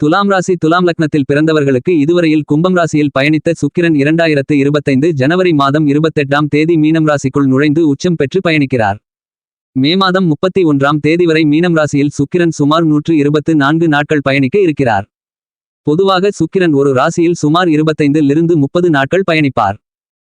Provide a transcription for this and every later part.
துலாம் ராசி துலாம் லக்னத்தில் பிறந்தவர்களுக்கு இதுவரையில் கும்பம் ராசியில் பயணித்த சுக்கிரன் இரண்டாயிரத்து இருபத்தைந்து ஜனவரி மாதம் இருபத்தெட்டாம் தேதி மீனம் ராசிக்குள் நுழைந்து உச்சம் பெற்று பயணிக்கிறார். மே மாதம் முப்பத்தி ஒன்றாம் தேதி வரை மீனம் ராசியில் சுக்கிரன் சுமார் நூற்று இருபத்து நான்கு நாட்கள் பயணிக்க இருக்கிறார். பொதுவாக சுக்கிரன் ஒரு ராசியில் சுமார் இருபத்தைந்திலிருந்து முப்பது நாட்கள் பயணிப்பார்.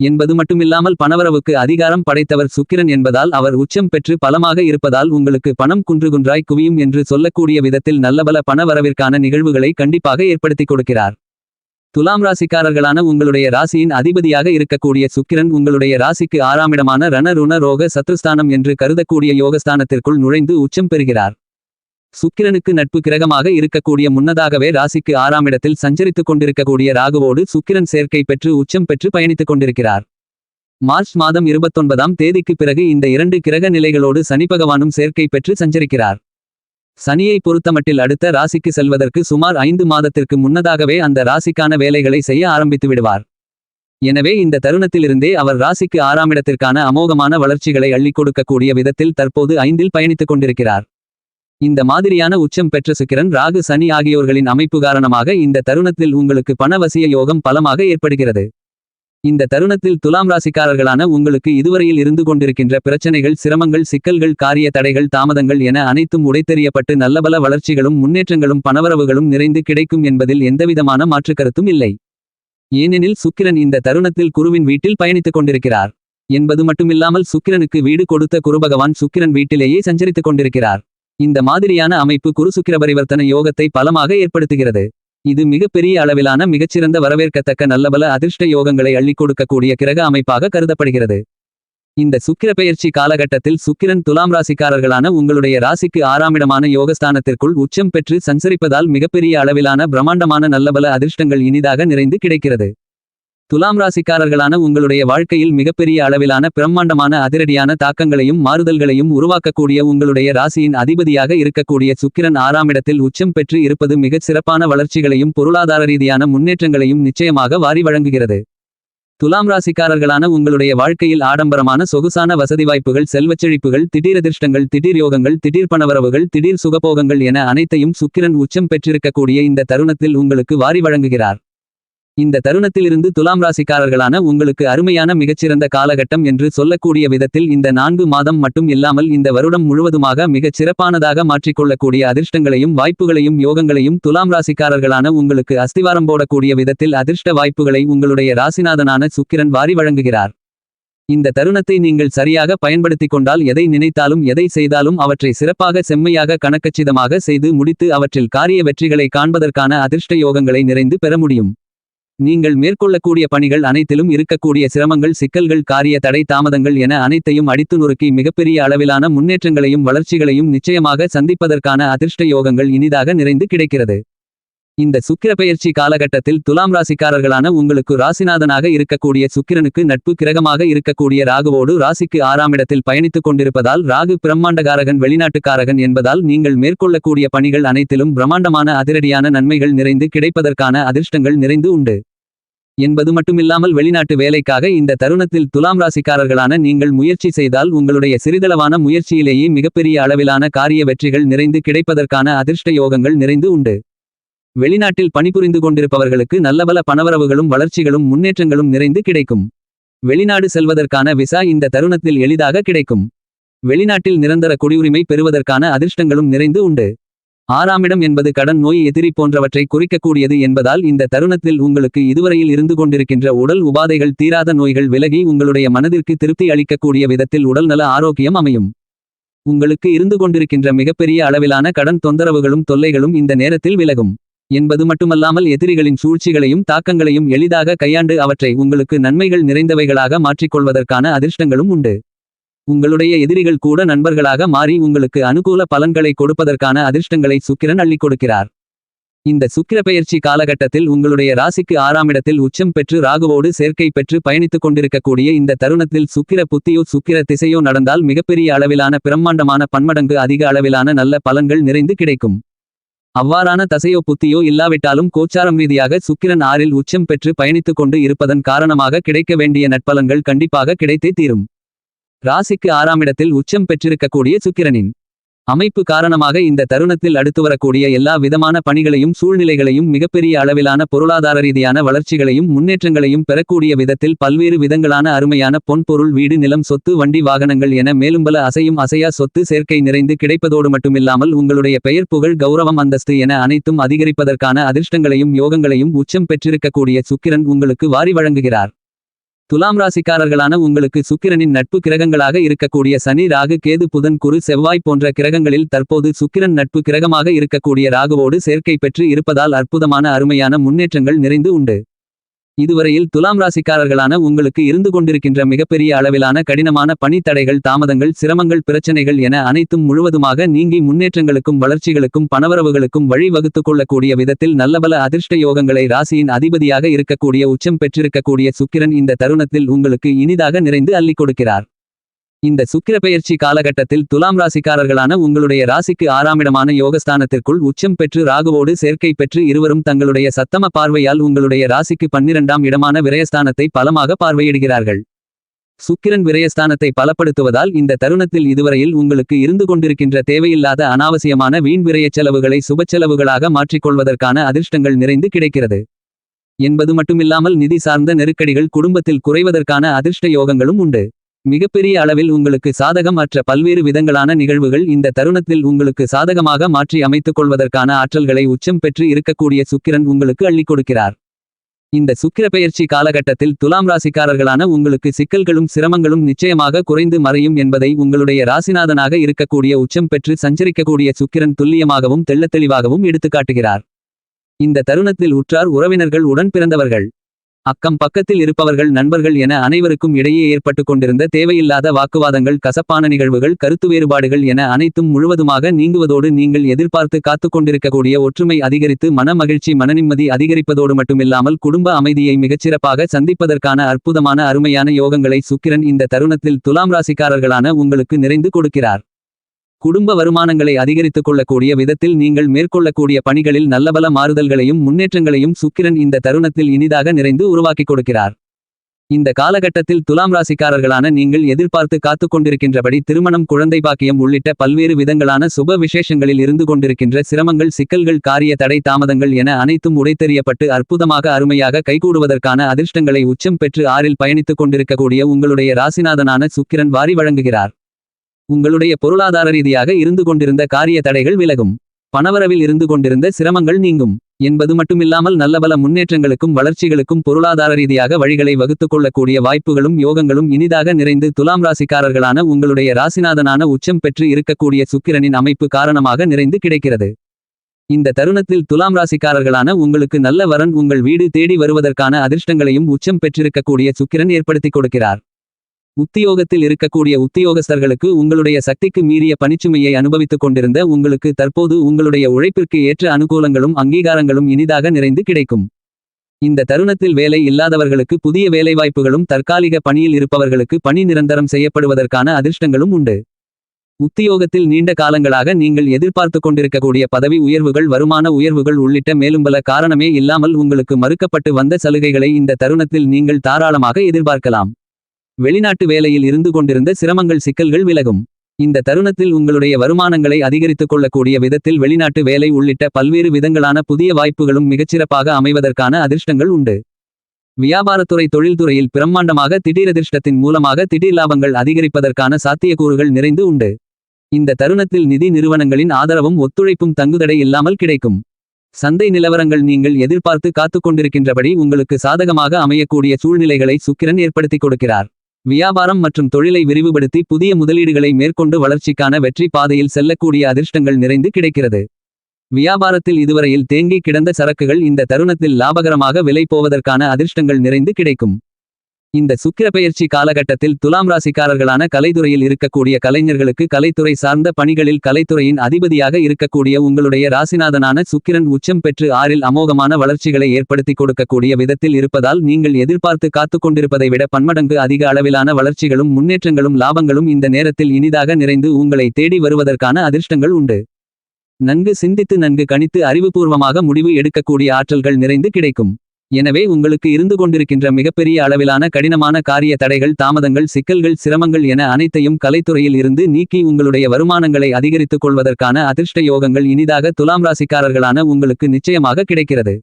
என்பது மட்டுமில்லாமல் பணவரவுக்கு அதிகாரம் படைத்தவர் சுக்கிரன் என்பதால் அவர் உச்சம் பெற்று பலமாக இருப்பதால் உங்களுக்கு பணம் குன்றுகுன்றாய் குவியும் என்று சொல்லக்கூடிய விதத்தில் நல்லபல பணவரவிற்கான நிகழ்வுகளை கண்டிப்பாக ஏற்படுத்திக் கொடுக்கிறார். துலாம் ராசிக்காரர்களான உங்களுடைய ராசியின் அதிபதியாக இருக்கக்கூடிய சுக்கிரன் உங்களுடைய ராசிக்கு ஆறாமிடமான ரண ருண ரோக சத்ருஸ்தானம் என்று கருதக்கூடிய யோகஸ்தானத்திற்குள் நுழைந்து உச்சம் பெறுகிறார். சுக்கிரனுக்கு நட்பு கிரகமாக இருக்கக்கூடிய முன்னதாகவே ராசிக்கு ஆறாம் இடத்தில் சஞ்சரித்துக் கொண்டிருக்கக்கூடிய ராகுவோடு சுக்கிரன் சேர்க்கை பெற்று உச்சம் பெற்று பயணித்துக் கொண்டிருக்கிறார். மார்ச் மாதம் இருபத்தொன்பதாம் தேதிக்கு பிறகு இந்த இரண்டு கிரக நிலைகளோடு சனி பகவானும் சேர்க்கை பெற்று சஞ்சரிக்கிறார். சனியை பொறுத்தமட்டில் அடுத்த ராசிக்கு செல்வதற்கு சுமார் ஐந்து மாதத்திற்கு முன்னதாகவே அந்த ராசிக்கான வேலைகளை செய்ய ஆரம்பித்து விடுவார். எனவே இந்த தருணத்திலிருந்தே அவர் ராசிக்கு ஆறாம் இடத்திற்கான அமோகமான வளர்ச்சிகளை அள்ளிக் கொடுக்கக்கூடிய விதத்தில் தற்போது ஐந்தில் பயணித்துக் கொண்டிருக்கிறார். இந்த மாதிரியான உச்சம் பெற்ற சுக்கிரன் ராகு சனி ஆகியோர்களின் அமைப்பு காரணமாக இந்த தருணத்தில் உங்களுக்கு பணவசிய யோகம் பலமாக ஏற்படுகிறது. இந்த தருணத்தில் துலாம் ராசிக்காரர்களான உங்களுக்கு இதுவரையில் இருந்து கொண்டிருக்கின்ற பிரச்சனைகள் சிரமங்கள் சிக்கல்கள் காரிய தடைகள் தாமதங்கள் என அனைத்தும் உடைத்தெறியப்பட்டு நல்லபல வளர்ச்சிகளும் முன்னேற்றங்களும் பணவரவுகளும் நிறைந்து கிடைக்கும் என்பதில் எந்தவிதமான மாற்றுக்கருத்தும் இல்லை. ஏனெனில் சுக்கிரன் இந்த தருணத்தில் குருவின் வீட்டில் பயணித்துக் கொண்டிருக்கிறார். என்பது மட்டுமில்லாமல் சுக்கிரனுக்கு வீடு கொடுத்த குருபகவான் சுக்கிரன் வீட்டிலேயே சஞ்சரித்துக் கொண்டிருக்கிறார். இந்த மாதிரியான அமைப்பு குருசுக்கிர பரிவர்த்தன யோகத்தை பலமாக ஏற்படுத்துகிறது. இது மிகப்பெரிய அளவிலான மிகச்சிறந்த வரவேற்கத்தக்க நல்லபல அதிர்ஷ்ட யோகங்களை அள்ளிக் கொடுக்கக்கூடிய கிரக அமைப்பாக கருதப்படுகிறது. இந்த சுக்கிர பெயர்ச்சி காலகட்டத்தில் சுக்கிரன் துலாம் ராசிக்காரர்களான உங்களுடைய ராசிக்கு ஆறாமிடமான யோகஸ்தானத்திற்குள் உச்சம் பெற்று சஞ்சரிப்பதால் மிகப்பெரிய அளவிலான பிரம்மாண்டமான நல்லபல அதிர்ஷ்டங்கள் இனிதாக நிறைந்து கிடைக்கிறது. துலாம் ராசிக்காரர்களான உங்களுடைய வாழ்க்கையில் மிகப்பெரிய அளவிலான பிரம்மாண்டமான அதிரடியான தாக்கங்களையும் மாறுதல்களையும் உருவாக்கக்கூடிய உங்களுடைய ராசியின் அதிபதியாக இருக்கக்கூடிய சுக்கிரன் ஆறாம் இடத்தில் உச்சம் பெற்று இருப்பது மிகச் சிறப்பான வளர்ச்சிகளையும் பொருளாதார ரீதியான முன்னேற்றங்களையும் நிச்சயமாக வாரி வழங்குகிறது. துலாம் ராசிக்காரர்களான உங்களுடைய வாழ்க்கையில் ஆடம்பரமான சொகுசான வசதி வாய்ப்புகள் செல்வச்செழிப்புகள் திடீரதிர்ஷ்டங்கள் திடீர் யோகங்கள் திடீர் பணவரவுகள் திடீர் சுகபோகங்கள் என அனைத்தையும் சுக்கிரன் உச்சம் பெற்றிருக்கக்கூடிய இந்த தருணத்தில் உங்களுக்கு வாரி வழங்குகிறார். இந்த தருணத்திலிருந்து துலாம் ராசிக்காரர்களான உங்களுக்கு அருமையான மிகச்சிறந்த காலகட்டம் என்று சொல்லக்கூடிய விதத்தில் இந்த நான்கு மாதம் மட்டும் இல்லாமல் இந்த வருடம் முழுவதுமாக மிகச் சிறப்பானதாக மாற்றிக்கொள்ளக்கூடிய அதிர்ஷ்டங்களையும் வாய்ப்புகளையும் யோகங்களையும் துலாம் ராசிக்காரர்களான உங்களுக்கு அஸ்திவாரம் போடக்கூடிய விதத்தில் அதிர்ஷ்ட வாய்ப்புகளை உங்களுடைய ராசிநாதனான சுக்கிரன் வாரி வழங்குகிறார். இந்த தருணத்தை நீங்கள் சரியாக பயன்படுத்திக் கொண்டால் எதை நினைத்தாலும் எதை செய்தாலும் அவற்றை சிறப்பாக செம்மையாக கணக்கச்சிதமாக செய்து முடித்து அவற்றில் காரிய வெற்றிகளை காண்பதற்கான அதிர்ஷ்ட யோகங்களை நிறைந்து பெற முடியும். நீங்கள் மேற்கொள்ளக்கூடிய பணிகள் அனைத்திலும் இருக்கக்கூடிய சிரமங்கள் சிக்கல்கள் காரிய தடை தாமதங்கள் என அனைத்தையும் அடித்து நொறுக்கி மிகப்பெரிய அளவிலான முன்னேற்றங்களையும் வளர்ச்சிகளையும் நிச்சயமாக சந்திப்பதற்கான அதிர்ஷ்ட யோகங்கள் இனிதாக நிறைந்து கிடைக்கிறது. இந்த சுக்கிர பெயர்ச்சி காலகட்டத்தில் துலாம் ராசிக்காரர்களான உங்களுக்கு ராசிநாதனாக இருக்கக்கூடிய சுக்கிரனுக்கு நட்பு கிரகமாக இருக்கக்கூடிய ராகுவோடு ராசிக்கு ஆறாம் இடத்தில் பயணித்துக் கொண்டிருப்பதால் ராகு பிரம்மாண்டகாரகன் வெளிநாட்டுக்காரகன் என்பதால் நீங்கள் மேற்கொள்ளக்கூடிய பணிகள் அனைத்திலும் பிரம்மாண்டமான அதிரடியான நன்மைகள் நிறைந்து கிடைப்பதற்கான அதிர்ஷ்டங்கள் நிறைந்து உண்டு. என்பது மட்டுமில்லாமல் வெளிநாட்டு வேலைக்காக இந்த தருணத்தில் துலாம் ராசிக்காரர்களான நீங்கள் முயற்சி செய்தால் உங்களுடைய சிறிதளவான முயற்சியிலேயே மிகப்பெரிய அளவிலான காரிய வெற்றிகள் நிறைந்து கிடைப்பதற்கான அதிர்ஷ்ட யோகங்கள் நிறைந்து உண்டு. வெளிநாட்டில் பணிபுரிந்து கொண்டிருப்பவர்களுக்கு நல்லபல பணவரவுகளும் வளர்ச்சிகளும் முன்னேற்றங்களும் நிறைந்து கிடைக்கும். வெளிநாடு செல்வதற்கான விசா இந்த தருணத்தில் எளிதாக கிடைக்கும். வெளிநாட்டில் நிரந்தர குடியுரிமை பெறுவதற்கான அதிர்ஷ்டங்களும் நிறைந்து உண்டு. ஆறாமிடம் என்பது கடன் நோய் எதிரி போன்றவற்றை குறிக்கக்கூடியது என்பதால் இந்த தருணத்தில் உங்களுக்கு இதுவரையில் இருந்து கொண்டிருக்கின்ற உடல் உபாதைகள் தீராத நோய்கள் விலகி உங்களுடைய மனதிற்கு திருப்தி அளிக்கக்கூடிய விதத்தில் உடல்நல ஆரோக்கியம் அமையும். உங்களுக்கு இருந்து கொண்டிருக்கின்ற மிகப்பெரிய அளவிலான கடன் தொந்தரவுகளும் தொல்லைகளும் இந்த நேரத்தில் விலகும். என்பது மட்டுமல்லாமல் எதிரிகளின் சூழ்ச்சிகளையும் தாக்கங்களையும் எளிதாக கையாண்டு அவற்றை உங்களுக்கு நன்மைகள் நிறைந்தவைகளாக மாற்றிக்கொள்வதற்கான அதிர்ஷ்டங்களும் உண்டு. உங்களுடைய எதிரிகள் கூட நண்பர்களாக மாறி உங்களுக்கு அனுகூல பலன்களை கொடுப்பதற்கான அதிர்ஷ்டங்களை சுக்கிரன் அள்ளிக் கொடுக்கிறார். இந்த சுக்கிர பெயர்ச்சி காலகட்டத்தில் உங்களுடைய ராசிக்கு ஆறாமிடத்தில் உச்சம் பெற்று ராகுவோடு சேர்க்கை பெற்று பயணித்துக் கொண்டிருக்கக்கூடிய இந்த தருணத்தில் சுக்கிர புத்தியோ சுக்கிர திசையோ நடந்தால் மிகப்பெரிய அளவிலான பிரம்மாண்டமான பன்மடங்கு அதிக அளவிலான நல்ல பலன்கள் நிறைந்து கிடைக்கும். அவ்வாறான தசையோ புத்தியோ இல்லாவிட்டாலும் கோச்சாரம் ரீதியாக சுக்கிரன் ஆறில் உச்சம் பெற்று பயணித்துக் கொண்டு இருப்பதன் காரணமாக கிடைக்க வேண்டிய நட்பலன்கள் கண்டிப்பாக கிடைத்தே தீரும். ராசிக்கு ஆறாம் இடத்தில் உச்சம் பெற்றிருக்கக்கூடிய சுக்கிரனின் அமைப்பு காரணமாக இந்த தருணத்தில் அடுத்து வரக்கூடிய எல்லா விதமான பணிகளையும் சூழ்நிலைகளையும் மிகப்பெரிய அளவிலான பொருளாதார ரீதியான வளர்ச்சிகளையும் முன்னேற்றங்களையும் பெறக்கூடிய விதத்தில் பல்வேறு விதங்களான அருமையான பொன் பொருள் வீடு நிலம் சொத்து வண்டி வாகனங்கள் என மேலும் பல அசையும் அசையா சொத்து சேர்க்கை நிறைந்து கிடைப்பதோடு மட்டுமில்லாமல் உங்களுடைய பெயர் புகழ் கௌரவம் அந்தஸ்து என அனைத்தும் அதிகரிப்பதற்கான அதிர்ஷ்டங்களையும் யோகங்களையும் உச்சம் பெற்றிருக்கக்கூடிய சுக்கிரன் உங்களுக்கு வாரி வழங்குகிறார். துலாம் ராசிக்காரர்களான உங்களுக்கு சுக்கிரனின் நட்பு கிரகங்களாக இருக்கக்கூடிய சனி ராகு கேது புதன் குரு செவ்வாய் போன்ற கிரகங்களில் தற்போது சுக்கிரன் நட்பு கிரகமாக இருக்கக்கூடிய ராகுவோடு சேர்க்கை பெற்று இருப்பதால் அற்புதமான அருமையான முன்னேற்றங்கள் நிறைந்து உண்டு. இதுவரையில் துலாம் ராசிக்காரர்களான உங்களுக்கு இருந்து கொண்டிருக்கின்ற மிகப்பெரிய அளவிலான கடினமான பணி தடைகள் தாமதங்கள் சிரமங்கள் பிரச்சனைகள் என அனைத்தும் முழுவதுமாக நீங்கி முன்னேற்றங்களுக்கும் வளர்ச்சிகளுக்கும் பணவரவுகளுக்கும் வழிவகுத்துக் கொள்ளக்கூடிய விதத்தில் நல்லபல அதிர்ஷ்ட யோகங்களை ராசியின் அதிபதியாக இருக்கக்கூடிய உச்சம் பெற்றிருக்கக்கூடிய சுக்கிரன் இந்த தருணத்தில் உங்களுக்கு இனிதாக நிறைந்து அள்ளிக் கொடுக்கிறார். இந்த சுக்கிர பெயர்ச்சி காலகட்டத்தில் துலாம் ராசிக்காரர்களான உங்களுடைய ராசிக்கு ஆறாமிடமான யோகஸ்தானத்திற்குள் உச்சம் பெற்று ராகுவோடு சேர்க்கை பெற்று இருவரும் தங்களுடைய சத்தம பார்வையால் உங்களுடைய ராசிக்கு பன்னிரண்டாம் இடமான விரயஸ்தானத்தை பலமாக பார்வையிடுகிறார்கள். சுக்கிரன் விரயஸ்தானத்தை பலப்படுத்துவதால் இந்த தருணத்தில் இதுவரையில் உங்களுக்கு இருந்து கொண்டிருக்கின்ற தேவையில்லாத அனாவசியமான வீண் விரயச் செலவுகளை சுபச்செலவுகளாக மாற்றிக்கொள்வதற்கான அதிர்ஷ்டங்கள் நிறைந்து கிடைக்கிறது. என்பது மட்டுமில்லாமல் நிதி சார்ந்த நெருக்கடிகள் குடும்பத்தில் குறைவதற்கான அதிர்ஷ்ட யோகங்களும் உண்டு. மிகப்பெரிய அளவில் உங்களுக்கு சாதகம் அற்ற பல்வேறு விதங்களான நிகழ்வுகள் இந்த தருணத்தில் உங்களுக்கு சாதகமாக மாற்றி அமைத்துக் கொள்வதற்கான ஆற்றல்களை உச்சம் பெற்று இருக்கக்கூடிய சுக்கிரன் உங்களுக்கு அள்ளிக் கொடுக்கிறார். இந்த சுக்கிர பெயர்ச்சி காலகட்டத்தில் துலாம் ராசிக்காரர்களான உங்களுக்கு சிக்கல்களும் சிரமங்களும் நிச்சயமாக குறைந்து மறையும் என்பதை உங்களுடைய ராசிநாதனாக இருக்கக்கூடிய உச்சம் பெற்று சஞ்சரிக்கக்கூடிய சுக்கிரன் துல்லியமாகவும் தெள்ளத்தெளிவாகவும் எடுத்துக்காட்டுகிறார். இந்த தருணத்தில் உற்றார் உறவினர்கள் உடன் பிறந்தவர்கள். அக்கம் பக்கத்தில் இருப்பவர்கள் நண்பர்கள் என அனைவருக்கும் இடையே ஏற்பட்டு கொண்டிருந்த தேவையில்லாத வாக்குவாதங்கள் கசப்பான நிகழ்வுகள் கருத்து வேறுபாடுகள் என அனைத்தும் முழுவதுமாக நீங்குவதோடு நீங்கள் எதிர்பார்த்து காத்து கொண்டிருக்கக்கூடிய ஒற்றுமை அதிகரித்து மன மகிழ்ச்சி மனநிம்மதி அதிகரிப்பதோடு மட்டுமில்லாமல் குடும்ப அமைதியை மிகச்சிறப்பாக சந்திப்பதற்கான அற்புதமான அருமையான யோகங்களை சுக்கிரன் இந்த தருணத்தில் துலாம் ராசிக்காரர்களான உங்களுக்கு நிறைந்து கொடுக்கிறார். குடும்ப வருமானங்களை அதிகரித்துக் கொள்ளக்கூடிய விதத்தில் நீங்கள் மேற்கொள்ளக்கூடிய பணிகளில் நல்லபல மாறுதல்களையும் முன்னேற்றங்களையும் சுக்கிரன் இந்த தருணத்தில் இனிதாக நிறைந்து உருவாக்கிக் கொடுக்கிறார். இந்த காலகட்டத்தில் துலாம் ராசிக்காரர்களான நீங்கள் எதிர்பார்த்து காத்துக் கொண்டிருக்கின்றபடி திருமணம் குழந்தை பாக்கியம் உள்ளிட்ட பல்வேறு விதங்களான சுப விசேஷங்களில் இருந்து கொண்டிருக்கின்ற சிரமங்கள் சிக்கல்கள் காரிய தடை தாமதங்கள் என அனைத்தும் உடைத்தெறியப்பட்டு அற்புதமாக அருமையாக கைகூடுவதற்கான அதிர்ஷ்டங்களை உச்சம் பெற்று ஆறில் பயணித்துக் கொண்டிருக்கக்கூடிய உங்களுடைய ராசிநாதனான சுக்கிரன் வாரி வழங்குகிறார். உங்களுடைய பொருளாதார ரீதியாக இருந்து கொண்டிருந்த காரிய தடைகள் விலகும். பணவரவில் இருந்து கொண்டிருந்த சிரமங்கள் நீங்கும். என்பது மட்டுமில்லாமல் நல்லபல முன்னேற்றங்களுக்கும் வளர்ச்சிகளுக்கும் பொருளாதார ரீதியாக வழிகளை வகுத்துக் கொள்ளக்கூடிய வாய்ப்புகளும் யோகங்களும் இனிதாக நிறைந்து துலாம் ராசிக்காரர்களான உங்களுடைய ராசிநாதனான உச்சம் பெற்று இருக்கக்கூடிய சுக்கிரனின் அமைப்பு காரணமாக நிறைந்து கிடைக்கிறது. இந்த தருணத்தில் துலாம் ராசிக்காரர்களான உங்களுக்கு நல்ல வரன் உங்கள் வீடு தேடி வருவதற்கான அதிர்ஷ்டங்களையும் உச்சம் பெற்றிருக்கக்கூடிய சுக்கிரன் ஏற்படுத்திக் கொடுக்கிறார். உத்தியோகத்தில் இருக்கக்கூடிய உத்தியோகஸ்தர்களுக்கு உங்களுடைய சக்திக்கு மீறிய பணிச்சுமையை அனுபவித்துக் கொண்டிருந்த உங்களுக்கு தற்போது உங்களுடைய உழைப்பிற்கு ஏற்ற அனுகூலங்களும் அங்கீகாரங்களும் இனிதாக நிறைந்து கிடைக்கும். இந்த தருணத்தில் வேலை இல்லாதவர்களுக்கு புதிய வேலைவாய்ப்புகளும் தற்காலிக பணியில் இருப்பவர்களுக்கு பணி நிரந்தரம் செய்யப்படுவதற்கான அதிர்ஷ்டங்களும் உண்டு. உத்தியோகத்தில் நீண்ட காலங்களாக நீங்கள் எதிர்பார்த்து கொண்டிருக்கக்கூடிய பதவி உயர்வுகள் வருமான உயர்வுகள் உள்ளிட்ட மேலும் பல காரணமே இல்லாமல் உங்களுக்கு மறுக்கப்பட்டு வந்த சலுகைகளை இந்த தருணத்தில் நீங்கள் தாராளமாக எதிர்பார்க்கலாம். வெளிநாட்டு வேலையில் இருந்து கொண்டிருந்த சிரமங்கள் சிக்கல்கள் விலகும். இந்த தருணத்தில் உங்களுடைய வருமானங்களை அதிகரித்துக் கொள்ளக்கூடிய விதத்தில் வெளிநாட்டு வேலை உள்ளிட்ட பல்வேறு விதங்களான புதிய வாய்ப்புகளும் மிகச்சிறப்பாக அமைவதற்கான அதிர்ஷ்டங்கள் உண்டு. வியாபாரத்துறை தொழில்துறையில் பிரம்மாண்டமாக திடீரதிர்ஷ்டத்தின் மூலமாக திடீர் லாபங்கள் அதிகரிப்பதற்கான சாத்தியக்கூறுகள் நிறைந்து உண்டு. இந்த தருணத்தில் நிதி நிறுவனங்களின் ஆதரவும் ஒத்துழைப்பும் தங்குதடை இல்லாமல் கிடைக்கும். சந்தை நிலவரங்கள் நீங்கள் எதிர்பார்த்து காத்துக் கொண்டிருக்கின்றபடி உங்களுக்கு சாதகமாக அமையக்கூடிய சூழ்நிலைகளை சுக்கிரன் ஏற்படுத்திக் கொடுக்கிறார். வியாபாரம் மற்றும் தொழிலை விரிவுபடுத்தி புதிய முதலீடுகளை மேற்கொண்டு வளர்ச்சிக்கான வெற்றி பாதையில் செல்லக்கூடிய அதிர்ஷ்டங்கள் நிறைந்து கிடைக்கிறது. வியாபாரத்தில் இதுவரையில் தேங்கி கிடந்த சரக்குகள் இந்த தருணத்தில் லாபகரமாக விலை போவதற்கான அதிர்ஷ்டங்கள் நிறைந்து கிடைக்கும். இந்த சுக்கிர பெயர்ச்சி காலகட்டத்தில் துலாம் ராசிக்காரர்களான கலைத்துறையில் இருக்கக்கூடிய கலைஞர்களுக்கு கலைத்துறை சார்ந்த பணிகளில் கலைத்துறையின் அதிபதியாக இருக்கக்கூடிய உங்களுடைய ராசிநாதனான சுக்கிரன் உச்சம் பெற்று ஆறில் அமோகமான வளர்ச்சிகளை ஏற்படுத்தி கொடுக்கக்கூடிய விதத்தில் இருப்பதால் நீங்கள் எதிர்பார்த்து காத்துக்கொண்டிருப்பதை விட பன்மடங்கு அதிக அளவிலான வளர்ச்சிகளும் முன்னேற்றங்களும் லாபங்களும் இந்த நேரத்தில் இனிதாக நிறைந்து உங்களை தேடி வருவதற்கான அதிர்ஷ்டங்கள் உண்டு. நன்கு சிந்தித்து நன்கு கணித்து அறிவுபூர்வமாக முடிவு எடுக்கக்கூடிய ஆற்றல்கள் நிறைந்து கிடைக்கும். எனவே உங்களுக்கு இருந்து கொண்டிருக்கின்ற மிகப்பெரிய அளவிலான கடினமான காரிய தடைகள் தாமதங்கள் சிக்கல்கள் சிரமங்கள் என அனைத்தையும் கலைத்துறையில் இருந்து நீக்கி உங்களுடைய வருமானங்களை அதிகரித்துக் கொள்வதற்கான அதிர்ஷ்ட யோகங்கள் இனிதாக துலாம் ராசிக்காரர்களான உங்களுக்கு நிச்சயமாக கிடைக்கிறது.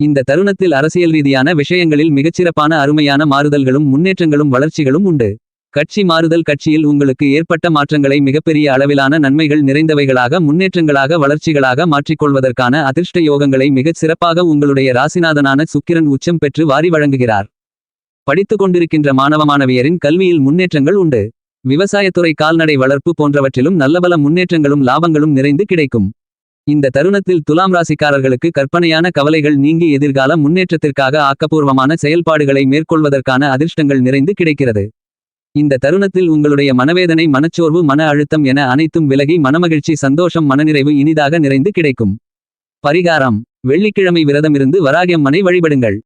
இந்த தருணத்தில் அரசியல் ரீதியான விஷயங்களில் மிகச்சிறப்பான அருமையான மாறுதல்களும் முன்னேற்றங்களும் வளர்ச்சிகளும் உண்டு. கட்சி மாறுதல் கட்சியில் உங்களுக்கு ஏற்பட்ட மாற்றங்களை மிகப்பெரிய அளவிலான நன்மைகள் நிறைந்தவைகளாக முன்னேற்றங்களாக வளர்ச்சிகளாக மாற்றிக்கொள்வதற்கான அதிர்ஷ்ட யோகங்களை மிகச் சிறப்பாக உங்களுடைய ராசிநாதனான சுக்கிரன் உச்சம் பெற்று வாரி வழங்குகிறார். படித்துக் கொண்டிருக்கின்ற மாணவ மாணவியரின் கல்வியில் முன்னேற்றங்கள் உண்டு. விவசாயத்துறை கால்நடை வளர்ப்பு போன்றவற்றிலும் நல்லபல முன்னேற்றங்களும் லாபங்களும் நிறைந்து கிடைக்கும். இந்த தருணத்தில் துலாம் ராசிக்காரர்களுக்கு கற்பனையான கவலைகள் நீங்கி எதிர்கால முன்னேற்றத்திற்காக ஆக்கப்பூர்வமான செயல்பாடுகளை மேற்கொள்வதற்கான அதிர்ஷ்டங்கள் நிறைந்து கிடைக்கிறது. இந்த தருணத்தில் உங்களுடைய மனவேதனை மனச்சோர்வு மன அழுத்தம் என அனைத்தும் விலகி மனமகிழ்ச்சி சந்தோஷம் மனநிறைவு இனிதாக நிறைந்து கிடைக்கும். பரிகாரம். வெள்ளிக்கிழமை விரதமிருந்து வராகியம்மனை வழிபடுங்கள்.